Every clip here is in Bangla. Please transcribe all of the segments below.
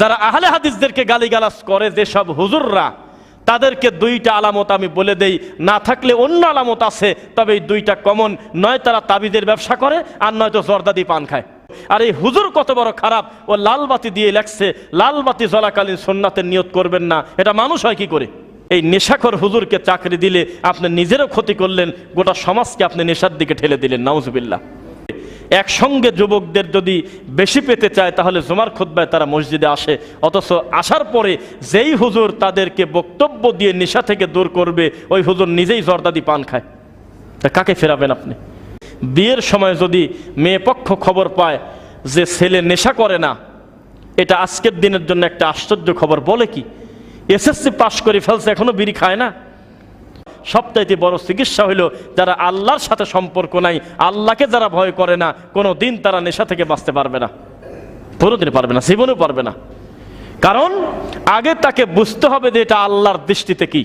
যারা আহলে হাদিসদেরকে গালিগালাজ করে যেসব হুজুররা, তাদেরকে দুইটা আলামত আমি বলে দেই। না থাকলে অন্য আলামত আছে, তবে এই দুইটা কমন নয় তারা তাবিদের ব্যবসা করে, আর নয়তো জর্দাদি পান খায়। আর এই হুজুর কত বড় খারাপ, ও লাল বাতি দিয়ে লেখছে, লাল বাতি জলাকালীন সোননাথের নিয়ত করবেন না। এটা মানুষ হয় কি করে? এই নেশাখর হুজুরকে চাকরি দিলে আপনি নিজেরও ক্ষতি করলেন, গোটা সমাজকে আপনি নেশার দিকে ঠেলে দিলেন, নাউজুবিল্লাহ। একসঙ্গে যুবকদের যদি বেশি পেতে চায়, তাহলে জুমার খুদ্বায় তারা মসজিদে আসে। অথচ আসার পরে যেই হুজুর তাদেরকে বক্তব্য দিয়ে নেশা থেকে দূর করবে, ওই হুজুর নিজেই জর্দাদি পান খায়। তা কাকে ফেরাবেন আপনি? বিয়ের সময় যদি মেয়ে পক্ষ খবর পায় যে ছেলে নেশা করে না, এটা আজকের দিনের জন্য একটা আশ্চর্য খবর। বলে কি? এসএসসি পাশ করে ফেলছে, এখনও বিড়ি খায় না? সবচাইতে বড় চিকিৎসা হইল যারা আল্লাহর সাথে সম্পর্ক নাই, আল্লাহকে যারা ভয় করে না, কোনো দিন তারা নেশা থেকে বাঁচতে পারবে না। কোনোদিন পারবে না, জীবনেও পারবে না। কারণ আগে তাকে বুঝতে হবে যে এটা আল্লাহর দৃষ্টিতে কি।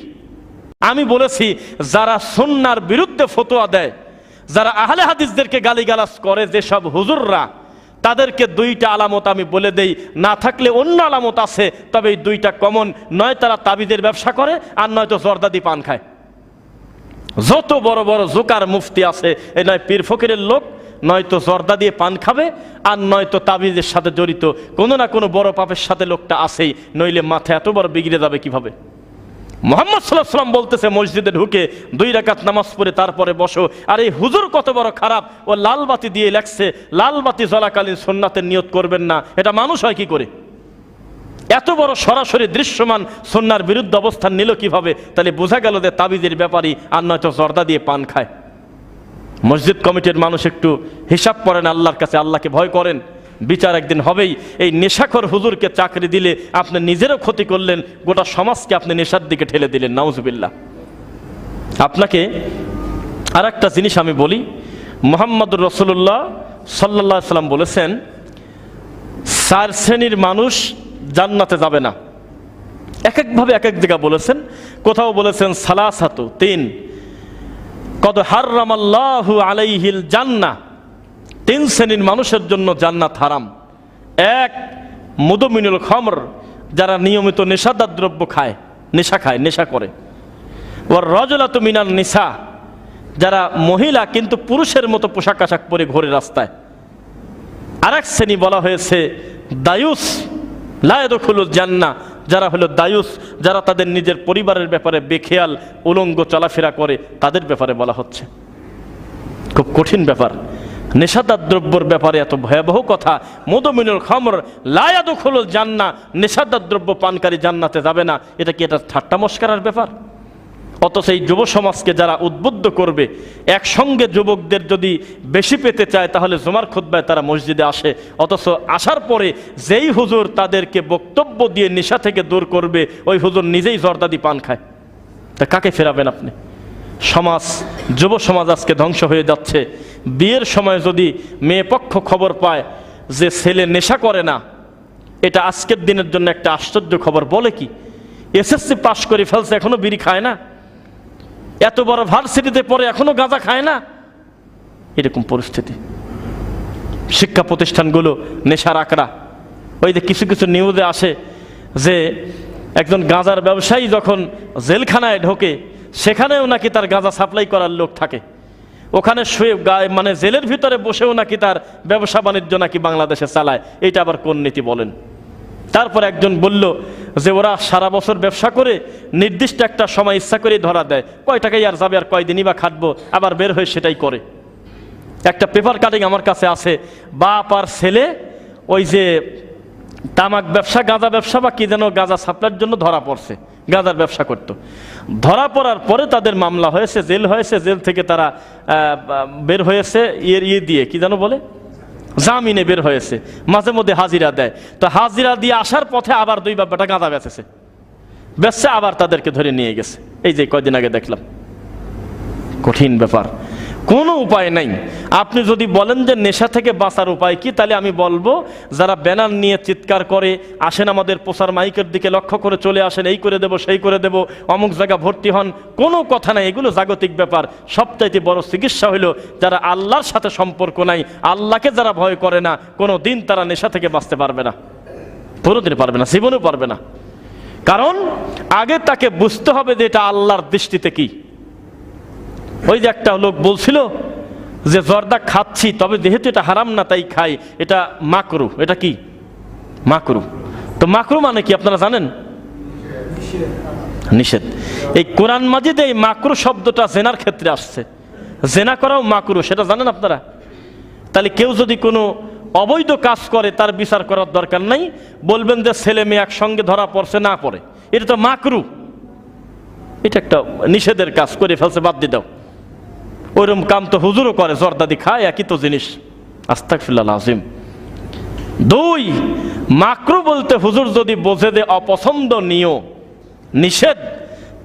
আমি বলেছি, যারা সন্ন্যার বিরুদ্ধে ফতোয়া দেয়, যারা আহলে হাদিসদেরকে গালিগালাজ করে যেসব হুজুররা, তাদেরকে দুইটা আলামত আমি বলে দেই। না থাকলে অন্য আলামত আছে, তবে এই দুইটা কমন। নয় তারা তাবিদের ব্যবসা করে, আর নয়তো জর্দাদি পান খায়। যত বড় বড় জোকার মুফতি আছে এ নয় পীর ফকিরের লোক নয়তো জর্দা দিয়ে পান খাবে, আর নয়তো তাবিজের সাথে জড়িত। কোনো না কোনো বড় পাপের সাথে লোকটা আসেই নইলে মাথা এত বড় বিগড়ে যাবে কীভাবে? মোহাম্মদ সাল্লাহ সাল্লাম বলতেছে, মসজিদে ঢুকে দুই রাকাত নামাজ পড়ে তারপরে বসো। আর এই হুজুর কত বড় খারাপ, ও লাল বাতি দিয়ে লেখছে লাল বাতি জলাকালীন সোননাথের নিয়ত করবেন না। এটা মানুষ হয় কি করে? এত বড় সরাসরি দৃশ্যমান সন্ন্যার বিরুদ্ধে অবস্থান নিল কীভাবে? তাহলে বোঝা গেল যে তাবিজের ব্যাপারই আর নয়তো জর্দা দিয়ে পান খায়। মসজিদ কমিটির মানুষ একটু হিসাব করেন, আল্লাহর কাছে আল্লাহকে ভয় করেন। বিচার একদিন হবেই। এই নেশাখর হুজুরকে চাকরি দিলে আপনি নিজেরও ক্ষতি করলেন, গোটা সমাজকে আপনি নেশার দিকে ঠেলে দিলেন, নাউজুবিল্লাহ। আপনাকে আর একটা জিনিস আমি বলি, মোহাম্মদুর রসুল্লাহ সাল্লাহ সাল্লাম বলেছেন, চার শ্রেণির মানুষ জান্নাতে যাবে না। এক একভাবে এক এক জায়গা বলেছেন, কোথাও বলেছেন সালাসাতু, তিন। কদ হার্রামাল্লাহু আলাইহিল জান্না, তিন শ্রেণির মানুষের জন্য জান্নাত হারাম। এক মুদমিনুল খমর, যারা নিয়মিত নেশাদার দ্রব্য খায়, নেশা খায়, নেশা করে। ওর রজলাত মিনাল নিশা যারা মহিলা কিন্তু পুরুষের মতো পোশাক আশাক পরে ঘোরে রাস্তায়। আরেক শ্রেণি বলা হয়েছে দায়ুস লায়দখুলুল জান্না যারা হলো দায়ুস, যারা তাদের নিজের পরিবারের ব্যাপারে বেখেয়াল, উলঙ্গ চলাফেরা করে, তাদের ব্যাপারে বলা হচ্ছে। খুব কঠিন ব্যাপার। নেশাদার দ্রব্যর ব্যাপারে এত ভয়াবহ কথা। মদমিনুল খামর লায়াদুখল জান্না নেশাদার দ্রব্য পানকারী জান্নাতে যাবে না। এটা কি এটা ঠাট্টা মস্কারার ব্যাপার? অথচ এই যুব সমাজকে যারা উদ্বুদ্ধ করবে, একসঙ্গে যুবকদের যদি বেশি পেতে চায়, তাহলে জুমার খুদ্বায় তারা মসজিদে আসে। অথচ আসার পরে যেই হুজুর তাদেরকে বক্তব্য দিয়ে নেশা থেকে দূর করবে, ওই হুজুর নিজেই জর্দাদি পান খায়। তা কাকে ফেরাবেন আপনি? সমাজ, যুব সমাজ আজকে ধ্বংস হয়ে যাচ্ছে। বিয়ের সময় যদি মেয়ে পক্ষ খবর পায় যে ছেলে নেশা করে না, এটা আজকের দিনের জন্য একটা আশ্চর্য খবর। বলে কি? এসএসসি পাশ করে ফেলছে, এখনও বিড়ি খায় না? এত বড় ভার্সিটিতে পড়ে এখনও গাঁজা খায় না? এরকম পরিস্থিতি। শিক্ষা প্রতিষ্ঠানগুলো নেশার আঁকড়া। ওই যে কিছু কিছু নিউজে আসে যে একজন গাঁজার ব্যবসায়ী যখন জেলখানায় ঢোকে, সেখানেও নাকি তার গাঁজা সাপ্লাই করার লোক থাকে। ওখানে শুয়ে গায়ে মানে জেলের ভিতরে বসেও নাকি তার ব্যবসা বাণিজ্য নাকি বাংলাদেশে চালায়। এটা আবার কোন নীতি বলেন? তারপর একজন বলল যে ওরা সারা বছর ব্যবসা করে নির্দিষ্ট একটা সময় ইচ্ছা করেই ধরা দেয়। কয় টাকাই আর যাবে আর কয়দিনই বা খাটবো, আবার বের হয়ে সেটাই করে। একটা পেপার কাটিং আমার কাছে আছে। বাপ আর ছেলে ওই যে তামাক ব্যবসা, গাঁজা ব্যবসা বা কি যেন গাঁজা সাপ্লাইয়ের জন্য ধরা পড়ছে, গাঁজার ব্যবসা করত। ধরা পড়ার পরে তাদের মামলা হয়েছে, জেল হয়েছে, জেল থেকে তারা বের হয়েছে ইয়ের ইয়ে দিয়ে, কি যেন বলে? জামিনে বের হয়েছে, মাঝে মধ্যে হাজিরা দেয়। তো হাজিরা দিয়ে আসার পথে আবার দুই বাপ্পাটা গাঁদা বেঁচেছে। বেচছে, আবার তাদেরকে ধরে নিয়ে গেছে। এই যে কয়দিন আগে দেখলাম। কঠিন ব্যাপার। কোনো উপায় নাই। আপনি যদি বলেন যে নেশা থেকে বাঁচার উপায় কি, তাহলে আমি বলব, যারা ব্যানার নিয়ে চিৎকার করে, আসেন আমাদের প্রচার মাইকের দিকে লক্ষ্য করে চলে আসেন, এই করে দেব, সেই করে দেব, অমুক জায়গা ভর্তি হন, কোনো কথা নাই, এগুলো জাগতিক ব্যাপার। সবচাইতে বড় চিকিৎসা হইল যারা আল্লাহর সাথে সম্পর্ক নাই, আল্লাহকে যারা ভয় করে না, কোনো দিন তারা নেশা থেকে বাঁচতে পারবে না। কোনোদিন পারবে না, জীবনেও পারবে না। কারণ আগে তাকে বুঝতে হবে যে এটা আল্লাহর দৃষ্টিতে কি। ওই যে একটা লোক বলছিল যে, জর্দা খাচ্ছি, তবে যেহেতু এটা হারাম না, তাই খাই। এটা মাকরু। এটা কি? মাকরু। তো মাকরু মানে কি, আপনারা জানেন? নিষেধ। এই কোরআন মাজিদে এই মাকরু শব্দটা জেনার ক্ষেত্রে আসছে। জেনা করাও মাকরু, সেটা জানেন আপনারা? তাহলে কেউ যদি কোনো অবৈধ কাজ করে, তার বিচার করার দরকার নাই। বলবেন যে, ছেলে মেয়ে একসঙ্গে ধরা পড়ছে, না পড়ে। এটা তো মাকরু। এটা একটা নিষেধের কাজ, করে ফেলছে, বাদ দিয়ে দাও। ওইরকম কাম তো হুজুরও করে, জর্দাদি খায় একই তো জিনিস। আস্তাকফিল্লাহ আজিম দুই, মাকরু বলতে হুজুর যদি বোঝে দে অপছন্দনীয় নিষেধ,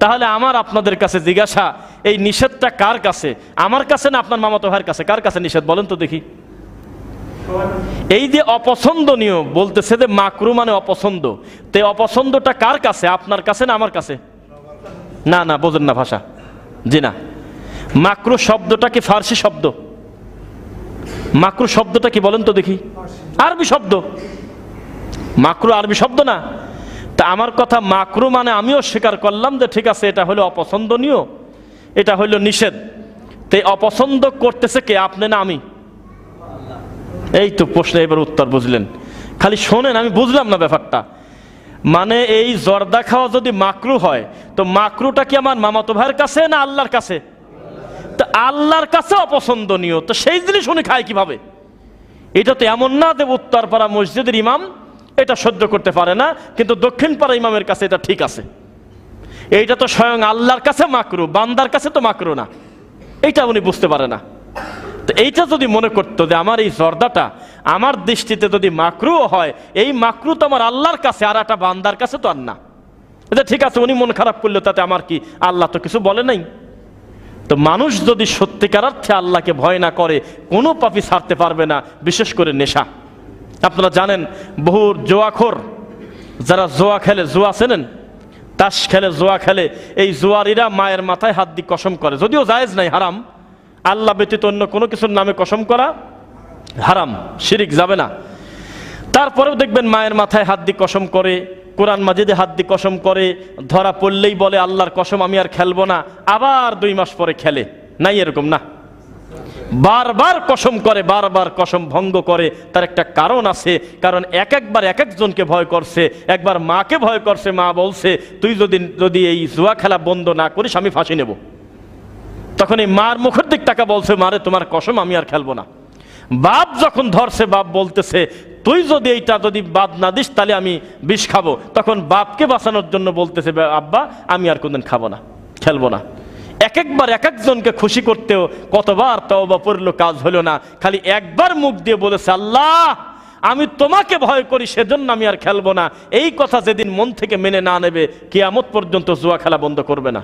তাহলে আমার আপনাদের কাছে জিজ্ঞাসা, এই নিষেধটা কার কাছে? আমার কাছে না আপনার মামাতো ভাইয়ের কাছে? কার কাছে নিষেধ? বলেন তো দেখি। এই যে অপছন্দনীয় বলতেছে যে মাকরু মানে অপছন্দ। তে অপছন্দটা কার কাছে? আপনার কাছে না আমার কাছে? না না, বোঝেন না ভাষা। জি না। মাকরু শব্দটা কি ফার্সি শব্দ? মাকরু শব্দটা কি বলেন তো দেখি। আরবি শব্দ। মাকরু আরবি শব্দ না? তা আমার কথা মাকরু মানে আমিও স্বীকার করলাম যে ঠিক আছে, এটা হলো অপছন্দনীয়, এটা হলো নিষেধ। তো অপছন্দ করতেছে কে? আপনি না আমি? এই তো প্রশ্নে, এবার উত্তর বুঝলেন। খালি শোনেন, আমি বুঝলাম না ব্যাপারটা। মানে এই জর্দা খাওয়া যদি মাকরু হয়, তো মাকরুটা কি আমার মামাতো ভাইয়ের কাছে না আল্লাহর কাছে? তো আল্লাহর কাছে অপছন্দনীয়, তো সেই জিনিস উনি খায় কীভাবে? এটা তো এমন না যে উত্তরপাড়া মসজিদের ইমাম এটা সহ্য করতে পারে না, কিন্তু দক্ষিণ পাড়া ইমামের কাছে এটা ঠিক আছে। এইটা তো স্বয়ং আল্লাহর কাছে মাকরু, বান্দার কাছে তো মাকরু না। এইটা উনি বুঝতে পারে না। তো এইটা যদি মনে করতো যে আমার এই জর্দাটা, আমার দৃষ্টিতে যদি মাকরুও হয়, এই মাকরু তো আমার আল্লাহর কাছে, আর একটা বান্দার কাছে তো আর না। এটা ঠিক আছে, উনি মন খারাপ করলে, তাতে আমার কি আল্লাহ তো কিছু বলে নাই? তো মানুষ যদি সত্যিকার অর্থে আল্লাহকে ভয় না করে, কোনো পাপি ছাড়তে পারবে না, বিশেষ করে নেশা। আপনারা জানেন বহু জোয়াখোর, যারা জোয়া খেলে, জোয়া চেনেন? তাস খেলে, জোয়া খেলে, এই জোয়ারিরা মায়ের মাথায় হাত দিয়ে কসম করে। যদিও জায়েজ নাই, হারাম। আল্লাহ ব্যতীত অন্য কোনো কিছুর নামে কসম করা হারাম, শিরিক যাবে না। তারপরেও দেখবেন মায়ের মাথায় হাত দিয়ে কসম করে কোরআন মাজিদে হাত দিয়ে কসম করে ধরা পড়লেই বলে, আল্লাহর কসম আমি আর খেলব না, আবার দুই মাস পরে খেলে। নাই এরকম না। বারবার কসম করে, বারবার কসম ভঙ্গ করে। তার একটা কারণ আছে, কারণ এক একবার এক একজনকে ভয় করছে, একবার মাকে ভয় করছে, মা বলছে, তুই যদি যদি এই জুয়া খেলা বন্ধ না করিস, আমি ফাঁসি নেব। তখন এই মার মুখের দিক টাকা বলছে, মারে, তোমার কসম আমি আর খেলব না। বাপ যখন ধরছে, বাপ বলতেছে তুই যদি এইটা যদি বাদ না দিস, তাহলে আমি বিষ খাব। তখন বাপকে বাঁচানোর জন্য বলতেছে আব্বা, আমি আর কোনদিন খাব না, খেলব না। এক একবার এক একজনকে খুশি করতেও কতবার তওবা পড়ল, কাজ হলো না। খালি একবার মুখ দিয়ে বলেছে, আল্লাহ, আমি তোমাকে ভয় করি, সেজন্য আমি আর খেলব না। এই কথা যেদিন মন থেকে মেনে না নেবে, কেয়ামত পর্যন্ত জুয়া খেলা বন্ধ করবে না।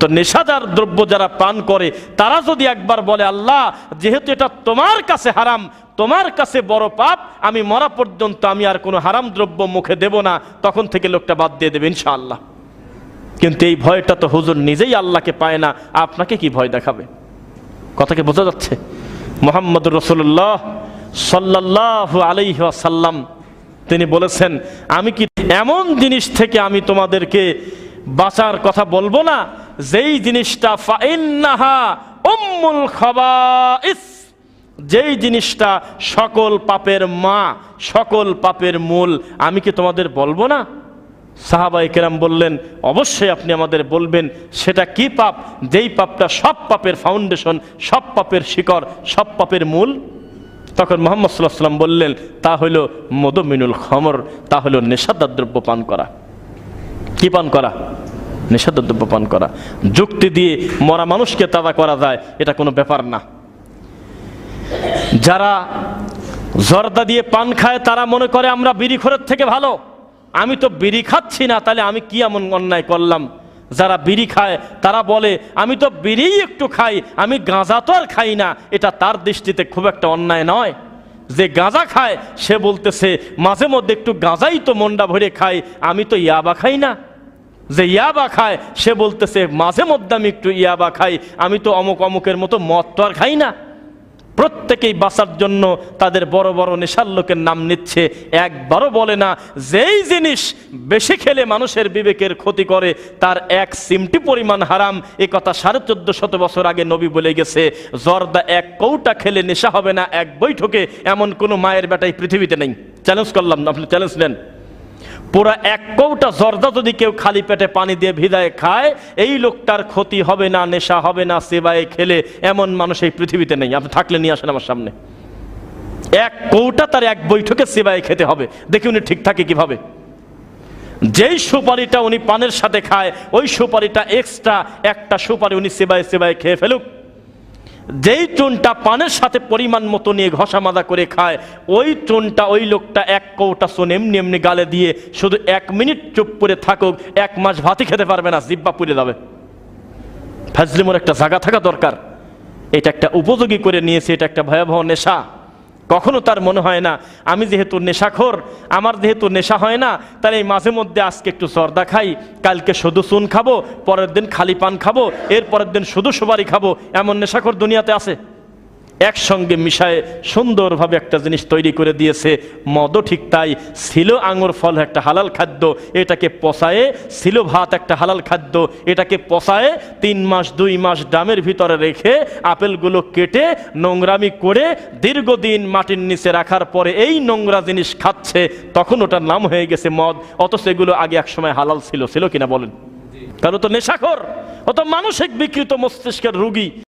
তো নেশাদার দ্রব্য যারা পান করে, তারা যদি একবার বলে, আল্লাহ, যেহেতু এটা তোমার কাছে হারাম তোমার কাছে বড় পাপ, আমি মরা পর্যন্ত আমি আর কোনো হারাম দ্রব্য মুখে দেব না। তখন থেকে লোকটা বাদ দিয়ে দেবে, ইনশাআল্লাহ। কিন্তু এই ভয়টা তো হুজুর নিজেই আল্লাহকে পায় না, আপনাকে কি ভয় দেখাবে? কথাকে বোঝা যাচ্ছে? মোহাম্মদ রসুল্লাহ সাল্লাহ আলাইহি সাল্লাম তিনি বলেছেন, আমি কি এমন জিনিস থেকে আমি তোমাদেরকে বাঁচার কথা বলব না? যেই জিনিসটা ফাইন্নাহা উম্মুল খাবাইস। যেই জিনিসটা সকল পাপের মা, সকল পাপের মূল, আমি কি তোমাদের বলব না? সাহাবাই কেরাম বললেন, অবশ্যই আপনি আমাদের বলবেন, সেটা কি পাপ? যেই পাপটা সব পাপের ফাউন্ডেশন সব পাপের শিকড়, সব পাপের মূল? তখন মোহাম্মদ সাল্লাহ সাল্লাম বললেন, তা হইল মদমিনুল খমর, তা হইল নেশাদার দ্রব্য পান করা। কি পান করা? নেশাদার দ্রব্য পান করা। যুক্তি দিয়ে মরা মানুষকে তাদা করা যায়, এটা কোনো ব্যাপার না। যারা জর্দা দিয়ে পান খায়, তারা মনে করে আমরা বিড়িখোরের থেকে ভালো। আমি তো বিড়ি খাচ্ছি না, তাহলে আমি কি এমন অন্যায় করলাম? যারা বিড়ি খায়, তারা বলে, আমি তো বিড়ি একটু খাই, আমি গাঁজা তো আর খাই না। এটা তার দৃষ্টিতে খুব একটা অন্যায় নয়। যে গাঁজা খায়, সে বলতেছে, মাঝে মধ্যে একটু গাঁজাই তো মন্ডা ভরে খাই, আমি তো ইয়াবা খাই না। যে ইয়াবা খায়, সে বলতেছে, মাঝে মধ্যে আমি একটু ইয়াবা খাই, আমি তো অমুক অমুকের মতো মদ তো আর খাই না। প্রত্যেকেই বাঁচার জন্য তাদের বড় বড় নেশার লোকের নাম নিচ্ছে। একবারও বলে না, যেই জিনিস বেশি খেলে মানুষের বিবেকের ক্ষতি করে, তার এক সিমটি পরিমাণ হারাম। এ কথা সাড়ে চোদ্দ শত বছর আগে নবী বলে গেছে, জর্দা এক কৌটা খেলে নেশা হবে না, এক বৈঠকে এমন কোনো মায়ের বেটাই পৃথিবীতে নেই। চ্যালেঞ্জ করলাম আপনি চ্যালেঞ্জ নেন। পুরা এক কৌটা জর্দা যদি কেউ খালি পেটে পানি দিয়ে ভিদায় খায়, এই লোকটার ক্ষতি হবে না, নেশা হবে না, সেবায় খেলে এমন মানুষ এই পৃথিবীতে নেই। আপনি থাকলে নিয়ে আসেন আমার সামনে। এক কৌটা তার এক বৈঠকে সেবায় খেতে হবে। দেখি উনি ঠিক থাকে কীভাবে। যেই সুপারিটা উনি পানের সাথে খায়, ওই সুপারিটা এক্সট্রা একটা সুপারি উনি সেবায় সেবায় খেয়ে ফেলুক। যেই চুনটা পানের সাথে পরিমাণ মতো নিয়ে ঘষা মাদা করে খায়, ওই চুনটা ওই লোকটা এক কৌটা চুন এমনি এমনি গালে দিয়ে শুধু এক মিনিট চুপ করে থাকুক, এক মাস ভাতি খেতে পারবে না, জিব্বা পুড়ে যাবে। ফাজলিমোর একটা জায়গা থাকা দরকার। এটা একটা উপযোগী করে নিয়েছে, এটা একটা ভয়াবহ নেশা। কখনো তার মনে হয় না, আমি যেহেতু নেশাখোর, আমার যেহেতু নেশা হয় না তাহলে এই মাঝে মধ্যে আজকে একটু জর্দা খাই, কালকে শুধু চুন খাব, পরের দিন খালি পান খাব, এর পরের দিন শুধু সুপারি খাব, এমন নেশাখোর দুনিয়াতে আছে? একসঙ্গে মিশায় সুন্দরভাবে একটা জিনিস তৈরি করে দিয়েছে। মদও ঠিক তাই। ছিল আঙুর ফল, একটা হালাল খাদ্য, এটাকে পচায়ে। ছিল ভাত, একটা হালাল খাদ্য, এটাকে পচায়ে। তিন মাস, দুই মাস ডামের ভিতরে রেখে আপেলগুলো কেটে নোংরামি করে দীর্ঘদিন মাটির নিচে রাখার পরে এই নোংরা জিনিস খাচ্ছে। তখন ওটার নাম হয়ে গেছে মদ। অথচ এগুলো আগে এক সময় হালাল ছিল। ছিল কিনা বলেন? কারণ তো নেশাখর। অত মানসিক বিকৃত মস্তিষ্কের রুগী।